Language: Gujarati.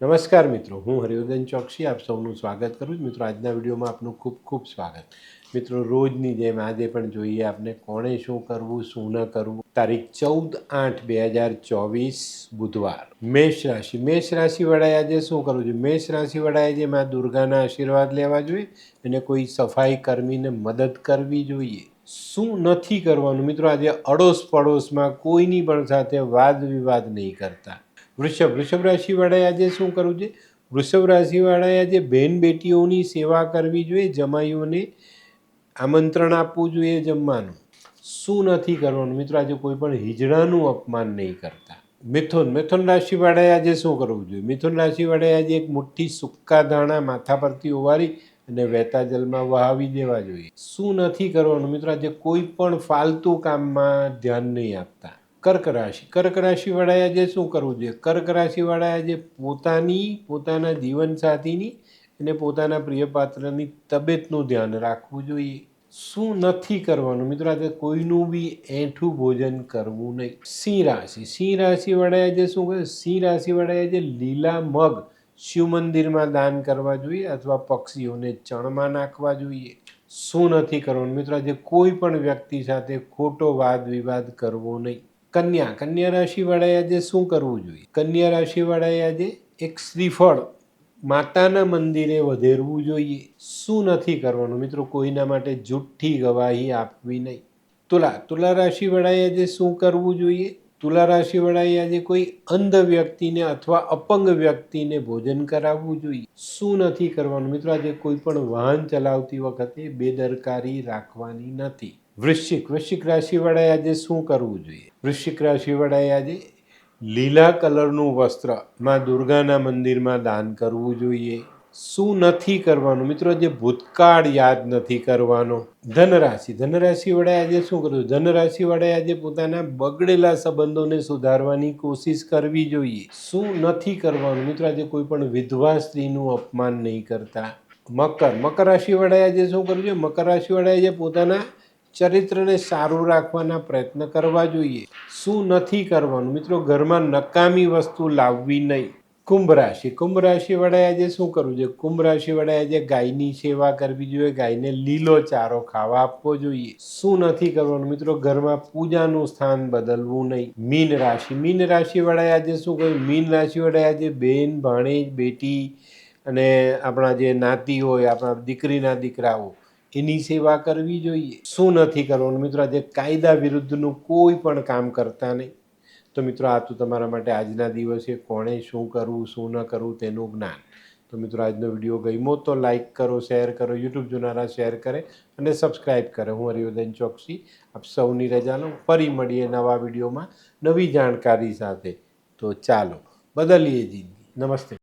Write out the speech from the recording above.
નમસ્કાર મિત્રો, હું હરિવર્ધન ચોકસી, આપ સૌનું સ્વાગત કરું છું. મિત્રો, આજના વિડીયોમાં આપનું ખૂબ ખૂબ સ્વાગત. મિત્રો, રોજની જેમ આજે પણ જોઈએ આપને કોણે શું કરવું, શું ન કરવું. તારીખ ચૌદ આઠ બે હજાર ચોવીસ બુધવાર. મેષ રાશિ. મેષ રાશિવાળાએ આજે શું કરવું જોઈએ? મેષ રાશિવાળાએ જે મા દુર્ગાના આશીર્વાદ લેવા જોઈએ અને કોઈ સફાઈ કર્મીને મદદ કરવી જોઈએ. શું નથી કરવાનું? મિત્રો, આજે અડોશ પડોશમાં કોઈની પણ સાથે વાદ વિવાદ નહીં કરતા. વૃષભ વૃષભ રાશિવાળાએ આજે શું કરવું જોઈએ? વૃષભ રાશિવાળાએ આજે બહેન બેટીઓની સેવા કરવી જોઈએ, જમાઈઓને આમંત્રણ આપવું જોઈએ જમવાનું. શું નથી કરવાનું? મિત્રો, આજે કોઈ પણ હિજડાનું અપમાન નહીં કરતા. મિથુન મિથુન રાશિવાળાએ આજે શું કરવું જોઈએ? મિથુન રાશિવાળાએ આજે એક મુઠ્ઠી સુક્કા દાણા માથા પરથી ઓવારી અને વહેતા જલમાં વહાવી દેવા જોઈએ. શું નથી કરવાનું? મિત્રો, આજે કોઈ પણ ફાલતુ કામમાં ધ્યાન નહીં આપતા. કર્ક રાશિ. કર્ક રાશિવાળાએ આજે શું કરવું જોઈએ? કર્ક રાશિવાળાએ આજે પોતાની, પોતાના જીવનસાથીની અને પોતાના પ્રિય પાત્રની તબિયતનું ધ્યાન રાખવું જોઈએ. શું નથી કરવાનું? મિત્રો, આજે કોઈનું બી એઠું ભોજન કરવું નહીં. સિંહ રાશિ. સિંહ રાશિવાળાએ આજે શું કહે સિંહ રાશિવાળાએ આજે લીલા મગ શિવ મંદિરમાં દાન કરવા જોઈએ અથવા પક્ષીઓને ચણમાં નાખવા જોઈએ. શું નથી કરવાનું? મિત્રો, આજે કોઈ પણ વ્યક્તિ સાથે ખોટો વાદ વિવાદ કરવો નહીં. કન્યા. કન્યા રાશિવાળાએ આજે શું કરવું જોઈએ? કન્યા રાશિવાળાએ આજે એક શ્રીફળ માતાના મંદિરે વધેરવું જોઈએ. શું નથી કરવાનું? મિત્રો, કોઈના માટે જુઠ્ઠી ગવાહી આપવી નહીં. તુલા. તુલા રાશિવાળાએ આજે શું કરવું જોઈએ? તુલા રાશિવાળાએ આજે કોઈ અંધ વ્યક્તિને અથવા અપંગ વ્યક્તિને ભોજન કરાવવું જોઈએ. શું નથી કરવાનું? મિત્રો, આજે કોઈ પણ વાહન ચલાવતી વખતે બેદરકારી રાખવાની નથી. વૃશ્ચિક વૃશ્ચિક રાશિવાળાએ આજે શું કરવું જોઈએ? વૃશ્ચિક રાશિવાળાએ આજે લીલા કલરનું વસ્ત્રમાં દુર્ગાના મંદિરમાં દાન કરવું જોઈએ. શું નથી કરવાનું? મિત્રો જે ભૂતકાળ યાદ નથી કરવાનો. ધનરાશિ ધનરાશિ વડાએ આજે શું કરવું ધનરાશિ વડાએ આજે પોતાના બગડેલા સંબંધોને સુધારવાની કોશિશ કરવી જોઈએ. શું નથી કરવાનું? મિત્રો, આજે કોઈ પણ વિધવા સ્ત્રીનું અપમાન નહીં કરતા. મકર મકર રાશિ વડાએ આજે શું કરવું જોઈએ મકર રાશિ વડાએ આજે પોતાના ચરિત્રને સારું રાખવાના પ્રયત્ન કરવા જોઈએ. શું નથી કરવાનું? મિત્રો, ઘરમાં નકામી વસ્તુ લાવવી નહીં. કુંભ રાશિ. કુંભ રાશિ વડાએ આજે શું કરવું જોઈએ? કુંભ રાશિ વડાએ આજે ગાયની સેવા કરવી જોઈએ. ગાયને લીલો ચારો ખાવા આપવો જોઈએ. શું નથી કરવાનું? મિત્રો, ઘરમાં પૂજાનું સ્થાન બદલવું નહીં. મીન રાશિ. મીન રાશિ વડાએ આજે શું કહ્યું મીન રાશિ વડાએ આજે બેન, ભાણેજ, બેટી અને આપણા જે નાતી હોય, આપણા દીકરીના દીકરાઓ એની સેવા કરવી જોઈએ. શું નથી કરવાનું? મિત્રો, આજે કાયદા વિરુદ્ધનું કોઈ પણ કામ કરતા નહીં. તો મિત્રો, આ તો તમારા માટે આજના દિવસે કોણે શું કરવું, શું ન કરવું તેનું જ્ઞાન. તો મિત્રો, આજનો વીડિયો ગમ્યો તો લાઇક કરો, શેર કરો, યુટ્યુબ જોનારા શેર કરે અને સબસ્ક્રાઈબ કરે. હું હરિવર્ધન ચોકસી, આપ સૌની રજા લઉં ફરી મળીએ નવા વિડીયોમાં નવી જાણકારી સાથે. તો ચાલો, બદલીએ જિંદગી. નમસ્તે.